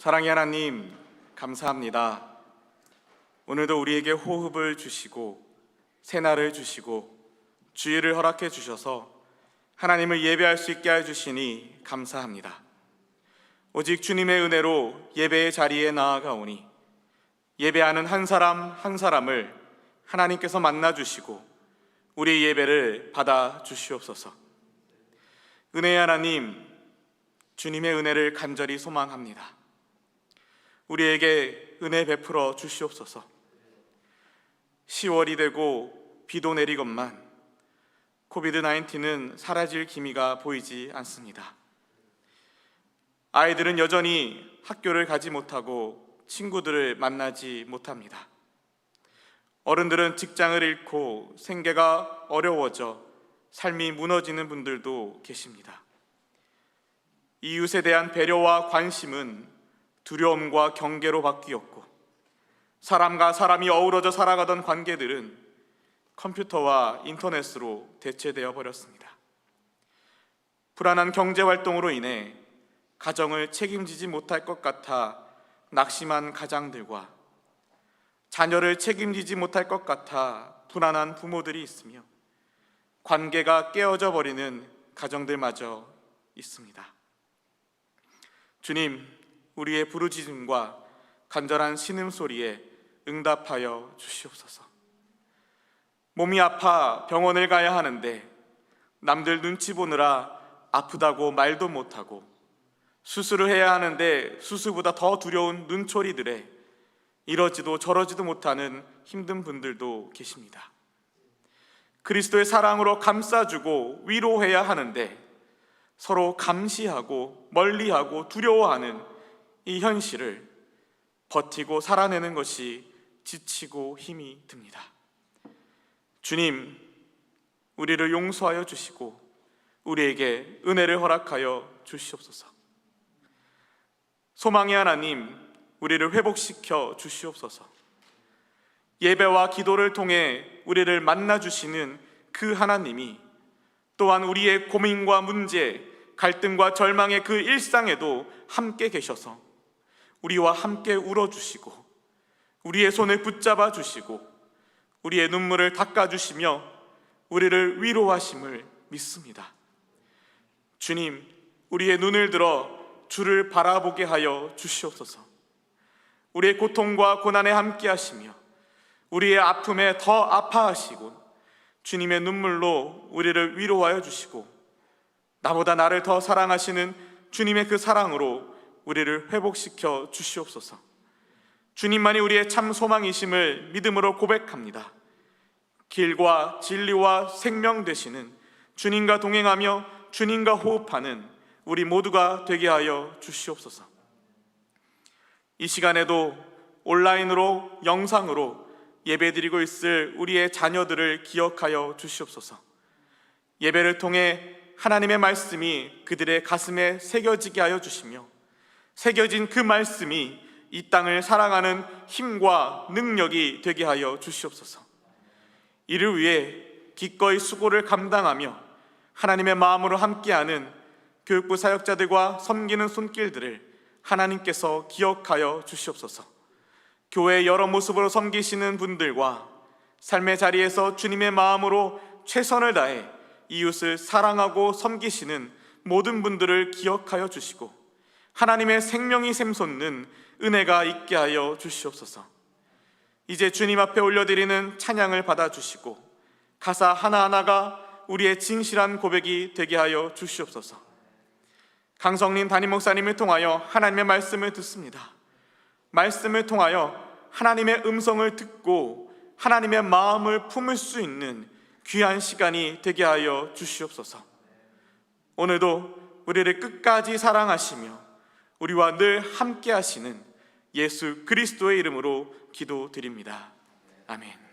사랑의 하나님, 감사합니다. 오늘도 우리에게 호흡을 주시고 새날을 주시고 주의를 허락해 주셔서 하나님을 예배할 수 있게 해 주시니 감사합니다. 오직 주님의 은혜로 예배의 자리에 나아가오니 예배하는 한 사람 한 사람을 하나님께서 만나 주시고 우리 예배를 받아 주시옵소서. 은혜의 하나님, 주님의 은혜를 간절히 소망합니다. 우리에게 은혜 베풀어 주시옵소서. 10월이 되고 비도 내리건만 코비드 19은 사라질 기미가 보이지 않습니다. 아이들은 여전히 학교를 가지 못하고 친구들을 만나지 못합니다. 어른들은 직장을 잃고 생계가 어려워져 삶이 무너지는 분들도 계십니다. 이웃에 대한 배려와 관심은 두려움과 경계로 바뀌었고 사람과 사람이 어우러져 살아가던 관계들은 컴퓨터와 인터넷으로 대체되어 버렸습니다. 불안한 경제 활동으로 인해 가정을 책임지지 못할 것 같아 낙심한 가장들과 자녀를 책임지지 못할 것 같아 불안한 부모들이 있으며 관계가 깨어져 버리는 가정들마저 있습니다. 주님, 우리의 부르짖음과 간절한 신음 소리에 응답하여 주시옵소서. 몸이 아파 병원을 가야 하는데 남들 눈치 보느라 아프다고 말도 못하고 수술을 해야 하는데 수술보다 더 두려운 눈초리들에 이러지도 저러지도 못하는 힘든 분들도 계십니다. 그리스도의 사랑으로 감싸주고 위로해야 하는데 서로 감시하고 멀리하고 두려워하는 이 현실을 버티고 살아내는 것이 지치고 힘이 듭니다. 주님, 우리를 용서하여 주시고 우리에게 은혜를 허락하여 주시옵소서. 소망의 하나님, 우리를 회복시켜 주시옵소서. 예배와 기도를 통해 우리를 만나 주시는 그 하나님이 또한 우리의 고민과 문제, 갈등과 절망의 그 일상에도 함께 계셔서 우리와 함께 울어 주시고 우리의 손을 붙잡아 주시고 우리의 눈물을 닦아 주시며 우리를 위로하심을 믿습니다. 주님, 우리의 눈을 들어 주를 바라보게 하여 주시옵소서. 우리의 고통과 고난에 함께 하시며 우리의 아픔에 더 아파하시고 주님의 눈물로 우리를 위로하여 주시고 나보다 나를 더 사랑하시는 주님의 그 사랑으로 우리를 회복시켜 주시옵소서. 주님만이 우리의 참 소망이심을 믿음으로 고백합니다. 길과 진리와 생명 되시는 주님과 동행하며 주님과 호흡하는 우리 모두가 되게 하여 주시옵소서. 이 시간에도 온라인으로 영상으로 예배드리고 있을 우리의 자녀들을 기억하여 주시옵소서. 예배를 통해 하나님의 말씀이 그들의 가슴에 새겨지게 하여 주시며 새겨진 그 말씀이 이 땅을 사랑하는 힘과 능력이 되게 하여 주시옵소서. 이를 위해 기꺼이 수고를 감당하며 하나님의 마음으로 함께하는 교육부 사역자들과 섬기는 손길들을 하나님께서 기억하여 주시옵소서. 교회 여러 모습으로 섬기시는 분들과 삶의 자리에서 주님의 마음으로 최선을 다해 이웃을 사랑하고 섬기시는 모든 분들을 기억하여 주시고 하나님의 생명이 샘솟는 은혜가 있게 하여 주시옵소서. 이제 주님 앞에 올려드리는 찬양을 받아주시고 가사 하나하나가 우리의 진실한 고백이 되게 하여 주시옵소서. 강성린 담임 목사님을 통하여 하나님의 말씀을 듣습니다. 말씀을 통하여 하나님의 음성을 듣고 하나님의 마음을 품을 수 있는 귀한 시간이 되게 하여 주시옵소서. 오늘도 우리를 끝까지 사랑하시며 우리와 늘 함께 하시는 예수 그리스도의 이름으로 기도드립니다. 아멘.